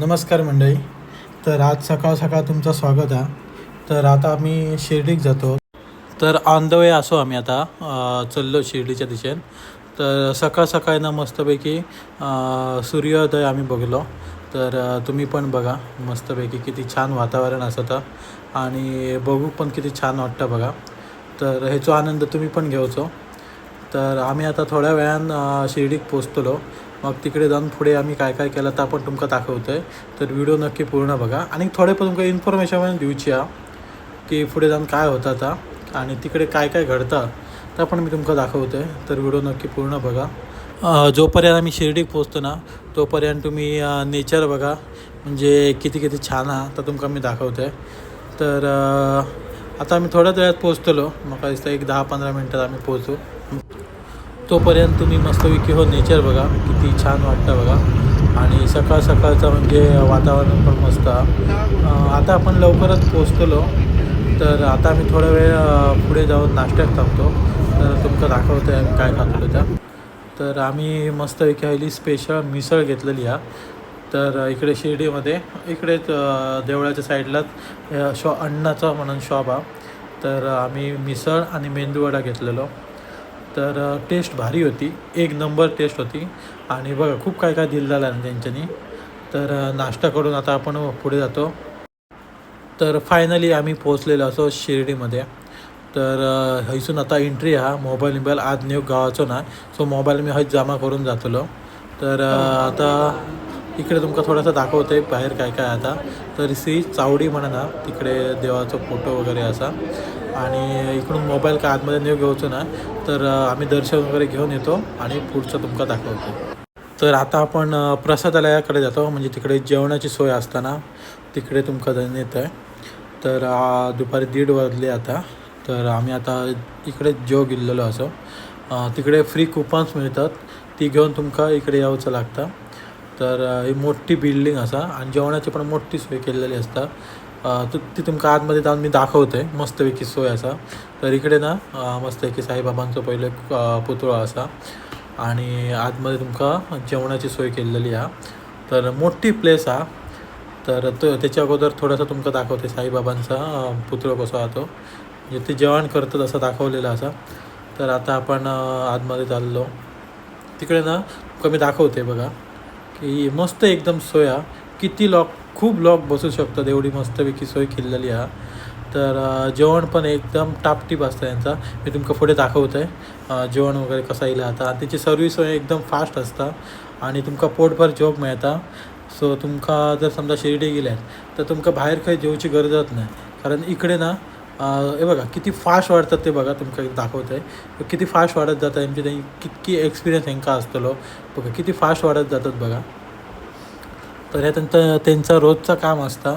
नमस्कार मंडळी. तर आज सकाळ सकाळ तुमचं स्वागत आहे. तर आता आम्ही शिर्डीक जातो. तर ऑन द वे असो आम्ही आता चललो शिर्डीच्या दिशेन. तर सकाळ सकाळी ना मस्तपैकी सूर्योदय आम्ही बघलो. तर तुम्ही पण बघा मस्तपैकी किती छान वातावरण असतं आणि बघू पण किती छान वाटतं बघा. तर ह्याचो आनंद तुम्ही पण घेवचो तर आम्ही आता थोड्या वेळान शिर्डीक पोचतलो. मग तिकडे जाऊन पुढे आम्ही काय काय केलं तर आपण तुमका दाखवतोय. तर व्हिडिओ नक्की पूर्ण बघा. आणि थोडे पण तुमका इन्फॉर्मेशन दिवची हा की पुढे जाऊन काय होतं आता आणि तिकडे काय काय घडतं तर पण मी तुमका दाखवतोय. तर व्हिडिओ नक्की पूर्ण बघा. जोपर्यंत आम्ही शिर्डीक पोचतो ना तोपर्यंत तुम्ही नेचर बघा. म्हणजे किती किती छान हा तर तुमका मी दाखवतोय. तर आता आम्ही थोड्याच वेळात पोचतलो म्हाका दिसता एक दहा पंधरा मिनटात आम्ही पोचू तोपर्यंत तुम्ही मस्तपैकी हो नेचर बघा. किती छान वाटतं बघा. आणि सकाळ सकाळचं म्हणजे वातावरण पण मस्त. आहे. आता आपण लवकरच पोचतलो तर आता आम्ही थोडा वेळ पुढे जाऊन नाश्त्यात थांबतो. तर तुमचं दाखवतो आहे आम्ही काय खातो त्या तर आम्ही मस्तपैकी आयली स्पेशल मिसळ घेतलेली आहे. तर इकडे शिर्डीमध्ये इकडेच देवळाच्या साईडलाच शॉ अण्णाचा म्हणून शॉप आहे. तर आम्ही मिसळ आणि मेंदूवडा घेतलेलो. तर टेस्ट भारी होती. एक नंबर टेस्ट होती. आणि बघा खूप काय काय दिलेलं आहे त्यांच्यानी. तर नाश्ता करून आता आपण पुढे जातो. तर फायनली आम्ही पोचलेलो असो शिर्डीमध्ये. तर हैसून हयसून आता एंट्री हा मोबाईल बिबाईल आज नेऊ गावाचो ना. सो मोबाईल मी हयच जमा करून जातलो. तर आता इकडे तुमका थोडासा दाखवते बाहेर काय काय आता. तर श्री चावडी म्हणा ना तिकडे देवाचा फोटो वगैरे असा. आणि इकडून मोबाईल काय आतमध्ये नेऊ घेऊचो ना तर आम्ही दर्शन वगैरे घेऊन येतो आणि पुढचं तुमका दाखवतो. तर आता आपण प्रसादालयाकडे जातो म्हणजे तिकडे जेवणाची सोय असताना तिकडे तुमका जाऊन येत आहे तर दुपारी दीड वाजले आता. तर आम्ही आता इकडे जेव गेलेलो असो. तिकडे फ्री कुपन्स मिळतात. ती घेऊन तुमका इकडे यावंचं लागतं. तर ही मोठी बिल्डिंग असा आणि जेवणाची पण मोठी सोय केलेली असता. अ, ती तुमका आतमध्ये जाऊन मी दाखवते. मस्तपैकी सोय असा. तर इकडे ना मस्तपैकी साईबाबांचं पहिले पुतळो पुतळा असा आणि आतमध्ये तुमकां जेवणाची सोय केलेली हा तर मोठी प्लेस हा. तर तो त्याच्या अगोदर थोडासा तुमका दाखवते साईबाबांचा पुतळो कसो हा तो म्हणजे ते जेवण करतात असं दाखवलेलं असा. तर आता आपण आतमध्ये चाललो. तिकडे ना कमी मी दाखवते बघा. की मस्त एकदम सोय किती लॉक खूप लॉक बसू शकतात एवढी मस्तपैकी सोय केलेली हा. तर जेवण पण एकदम टापटीप असतं यांचा. मी तुमका पुढे दाखवत आहे जेवण वगैरे कसं येईल आता. आणि त्याची सर्विस एकदम फास्ट असता. आणि तुमका पोटभर जॉब मिळता. सो तुमका जर समजा शिर्डी गेल्यात तर तुमका बाहेर काही जेवची गरजच नाही. कारण इकडे ना हे बघा किती फास्ट वाढतात ते बघा तुमका दाखवत आहे किती फास्ट वाढत जातात म्हणजे तेंचे तें कितकी एक्सपिरियन्स हेंका असतलो. बघा किती फास्ट वाढत जातात बघा. तर हे त्यांचं त्यांचं रोजचं काम असतं.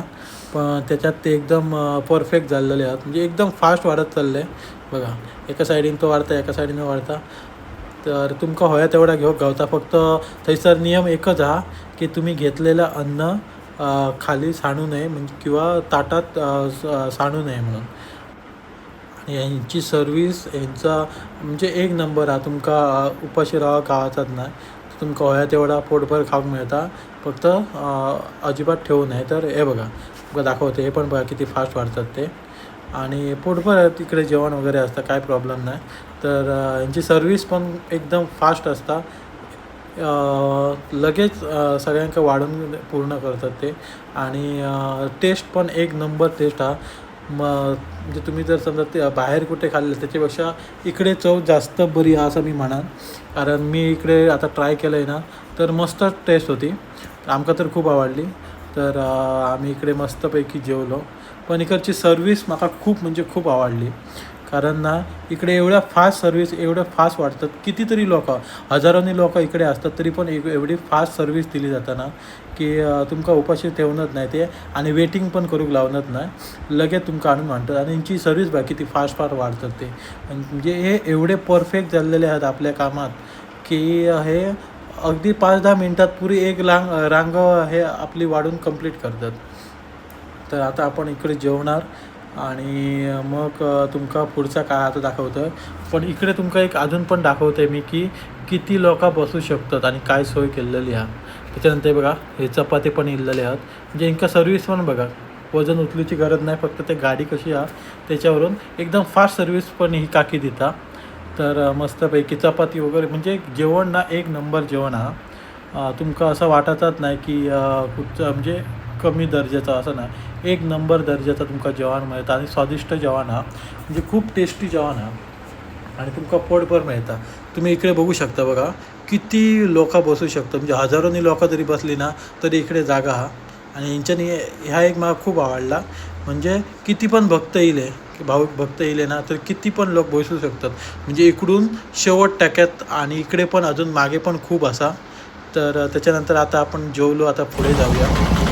पण त्याच्यात ते एकदम परफेक्ट झालेले आहात. म्हणजे एकदम फास्ट वाढत चालले. बघा एका सायडीन तो वाढता एका सायडीन वाढता. तर तुमका होया तेवढा घेऊ गावता. फक्त थंयसर नियम एकच हा की तुम्ही घेतलेलं अन्न खाली सांडू नये म्हणजे किंवा ताटात सांडू नये म्हणून. यांची सर्विस यांचा म्हणजे एक नंबर हा. तुमका उपाशी राहा गावाचाच ना तर तुमका होया तेवढा पोटभर खाऊक मिळता. फक्त अजिबात ठेवू नये. तर हे बघा. तुमका दाखवते. हे पण बघा किती फास्ट वाढतात ते. आणि पोटभर तिकडे जेवण वगैरे असतं. काय प्रॉब्लेम नाही. तर यांची सर्विस पण एकदम फास्ट असता. लगेच सगळ्यांक वाढून पूर्ण करतात ते. आणि टेस्ट पण एक नंबर टेस्ट हा. मग म्हणजे तुम्ही जर समजा ते बाहेर कुठे खाल्लं त्याच्यापेक्षा इकडे चव जास्त बरी आहे असं मी म्हणान. कारण मी इकडे आता ट्राय केलं आहे ना तर मस्त टेस्ट होती. आमका तर खूप आवडली. तर आम्ही इकडे मस्तपैकी जेवलो. पण इकडची सर्विस मला खूप म्हणजे खूप आवडली. कारण ना इकडे एवढ्या फास्ट सर्व्हिस एवढ्या फास्ट वाटतात कितीतरी लोक हजारोनी लोक इकडे असतात तरी पण एवढी फास्ट सर्विस दिली जाताना की तुमकां तुमका उपाशी ठेवणत नाही ते आणि वेटिंग पण करूक लावणत नाही लगेच तुमकां आणून म्हणतात आणि यांची सर्विस बघा किती फास्ट फास्ट वाढतात ते. म्हणजे हे एवढे परफेक्ट झालेले आहेत आपल्या कामात की हे अगदी पाच दहा मिनटात पुरी एक लांग रांग हे आपली वाढून कंप्लीट करतात. तर आता आपण इकडे जेवणार आणि मग तुमका पुढचा काय आता दाखवतं पण इकडे तुमका एक अजून पण दाखवतंय मी की किती लोक बसू शकतात आणि काय सोय केलेली हा त्याच्यानंतर बघा हे चपाती पण इल्लेले आहात. म्हणजे इंका सर्व्हिस पण बघा. वजन उचलूची गरज नाही फक्त ते गाडी कशी हा त्याच्यावरून एकदम फास्ट सर्व्हिस पण ही काकी दिता. तर मस्तपैकी चपाती वगैरे म्हणजे जेवण ना एक नंबर जेवण हा तुमका असं वाटतच नाही की अ, कुठचं म्हणजे कमी दर्जाचा असं नाही. एक नंबर दर्जाचा तुमका जेवण मिळतं आणि स्वादिष्ट जेवण हा. म्हणजे खूप टेस्टी जेवण हा. आणि तुमका पोटभर मेळटा तुम्ही इकडे बघू शकता बघा किती लोक बसू शकतात. म्हणजे हजारोनी लोक जरी बसली ना तरी इकडे जागा हा. आणि यांच्यानी ह्या एक मला खूप आवडला. म्हणजे किती पण भक्त येईल की भाऊ भक्त येईल ना तर किती पण लोक बसू शकतात. म्हणजे इकडून शेवट टाक्यात आणि इकडे पण अजून मागे पण खूप असा. तर त्याच्यानंतर आता आपण जेवलो आता पुढे जाऊया.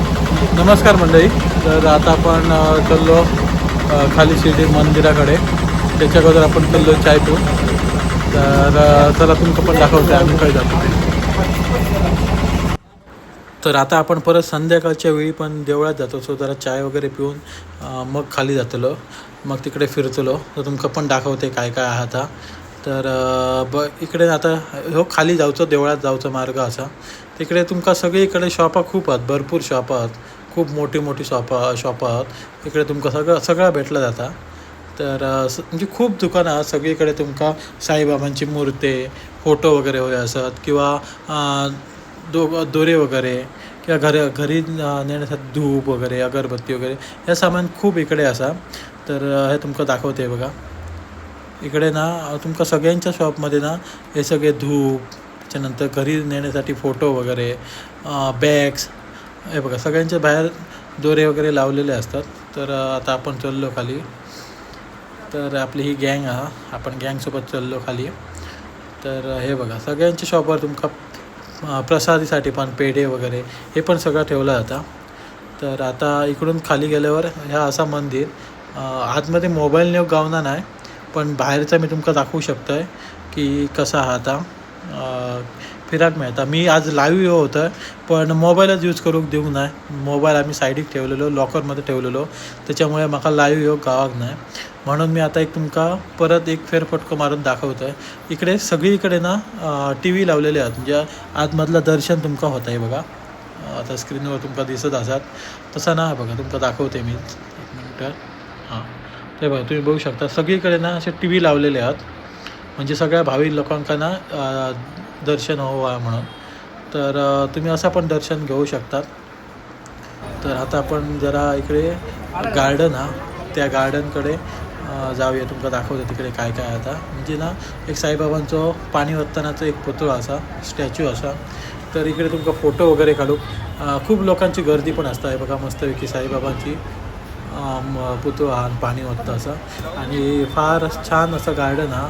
नमस्कार मंडळी. तर आता आपण चाललो खाली शिर्डी मंदिराकडे. त्याच्या अगोदर आपण चाललो चाय पिऊ तर चला तुमचं पण दाखवतो आम्ही काय जातो. तर आता आपण परत संध्याकाळच्या वेळी पण देवळात जातो सो जरा चाय वगैरे पिऊन मग खाली जातलो. मग तिकडे फिरतलो. तर तुमका पण दाखवते काय काय आहात तर ब इकडे आता हो खाली जाऊचं देवळात जावचो मार्ग असा. तिकडे तुमका सगळीकडे शॉपा खूप आहेत भरपूर शॉप आहात खूप मोठी मोठी शॉपा शॉप आहात. इकडे तुमका सगळं सगळं भेटलं जाता. तर म्हणजे खूप दुकानं आहात सगळीकडे तुमका साईबाबांची मूर्ते फोटो वगैरे होय असत किंवा दो दोरे वगैरे किंवा घर घरी नेण्यासाठी धूप वगैरे अगरबत्ती वगैरे हे सामान खूप इकडे असा. तर हे तुमका दाखवते बघा. इकडे ना तुमका सगळ्यांच्या शॉपमध्ये ना हे सगळे धूप त्याच्यानंतर घरी नेण्यासाठी फोटो वगैरे बॅग्स हे बघा सगळ्यांच्या बाहेर दोरे वगैरे लावलेले असतात. तर आता आपण चललो खाली. तर आपली ही गँग हा आपण गँगसोबत चाललो खाली. तर हे बघा सगळ्यांच्या शॉपवर तुमका प्रसादीसाठी पण पेढे वगैरे हे पण सगळं ठेवलं जातं. तर आता इकडून खाली गेल्यावर ह्या असा मंदिर आतमध्ये मोबाईल नेव गावना नाही पण बाहेरचा मी तुमका दाखवू शकतोय की कसा हा आता फिराक मिळता. मी आज लाईव्ह येऊ होतं पण मोबाईलच यूज करूक देऊ नाही मोबाईल आम्ही सायडीक ठेवलेलो लॉकरमध्ये ठेवलेलो. त्याच्यामुळे म्हाका लाईव्ह येऊ गावाक नाही म्हणून मी आता एक तुमका परत एक फेरफटको मारून दाखवतो आहे इकडे सगळीकडे ना टी व्ही लावलेले आहेत. म्हणजे आतमधलं दर्शन तुमका होत आहे बघा. आता स्क्रीनवर तुमका दिसत असतात तसा ना बघा तुमका दाखवते मी. एक मिनटं. हां. हे बघा तुम्ही बघू शकता सगळीकडे ना असे टी व्ही लावलेले आहेत. म्हणजे सगळ्या भाविक लोकांना ना दर्शन व्हावं म्हणून. तर तुम्ही असं पण दर्शन घेऊ शकतात. तर आता आपण जरा इकडे गार्डन हा त्या गार्डनकडे जाऊया. तुमका दाखवतो तिकडे काय काय आता. म्हणजे ना एक साईबाबांचं पाणी ओततानाचं एक पुतळा असा स्टॅच्यू असा. तर इकडे तुमका फोटो वगैरे काढू. खूप लोकांची गर्दी पण असता. आहे बघा मस्तपैकी साईबाबांची. पुतळा आणि पाणी होतं असं. आणि फार छान असं गार्डन हा.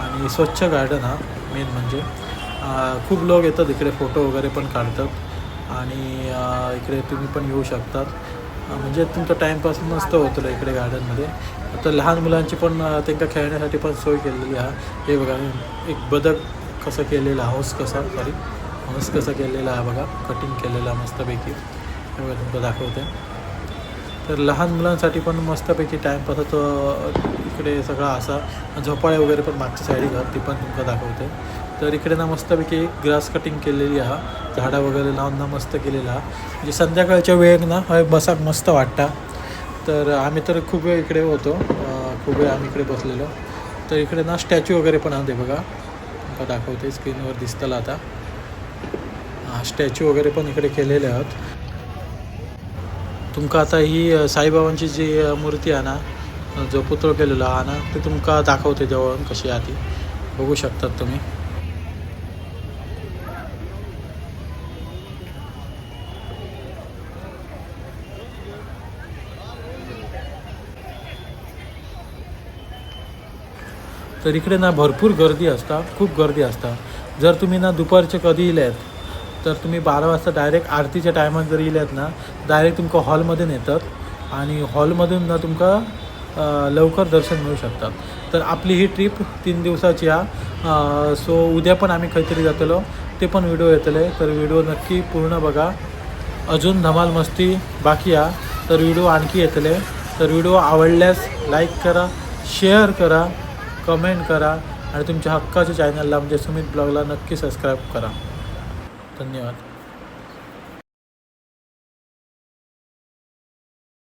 आणि स्वच्छ गार्डन हा मेन म्हणजे. खूप लोक येतात इकडे फोटो वगैरे पण काढतात. आणि इकडे तुम्ही पण येऊ शकतात. म्हणजे तुमचा टाईमपास मस्त होतं इकडे गार्डनमध्ये आता लहान मुलांची पण त्यांना खेळण्यासाठी पण सोय केलेली आहे. हे बघा एक बदक कसं केलेलं हौस कसा सॉरी हौस कसा केलेला आहे बघा कटिंग केलेला मस्तपैकी. हे बघा तुमचं दाखवते. तर लहान मुलांसाठी पण मस्तपैकी टाईमपासाचं इकडे सगळा असा झोपाळे वगैरे पण मागच्या साईडी घर ती पण तुमका दाखवते. तर इकडे ना मस्तपैकी एक ग्रास कटिंग केलेली हा झाडं वगैरे लावून ना मस्त केलेला हा म्हणजे संध्याकाळच्या वेळेक ना हय बसाक मस्त वाटता. तर आम्ही तर खूप वेळ इकडे होतो. खूप वेळ आम्ही इकडे बसलेलो. तर इकडे ना स्टॅच्यू वगैरे पण आहे बघा. तुमका दाखवते स्क्रीनवर दिसतला आता. स्टॅच्यू वगैरे पण इकडे केलेले आहेत. तुमका आता ही साईबाबांची जी मूर्ती आहे ना जो पुतळो केलेला आहा ना ते तुमका दाखवते जवळून कशी आहा ती. बघू शकतात तुम्ही. तर इकडे ना भरपूर गर्दी असता खूप गर्दी असता जर तुम्ही ना दुपारचे कधी इल्यात तर तुम्ही बारा वाजता डायरेक्ट आरतीच्या टायमात जर इल्यात ना डायरेक्ट तुमका हॉलमध्ये येतात. आणि हॉलमधून ना तुमका लवकर दर्शन मिळू शकतात. तर आपली ही ट्रिप तीन दिवसाची आहे सो उद्या पण आम्ही काहीतरी जातलो. ते पण व्हिडिओ येतले. तर व्हिडिओ नक्की पूर्ण बघा. अजून धमाल मस्ती बाकी आहे तर व्हिडिओ आणखी येतले. तर व्हिडिओ आवडल्यास लाईक करा शेअर करा कमेंट करा. आणि तुमच्या हक्काच्या चॅनलला म्हणजे सुमित ब्लॉगला नक्की सबस्क्राईब करा. धन्यवाद.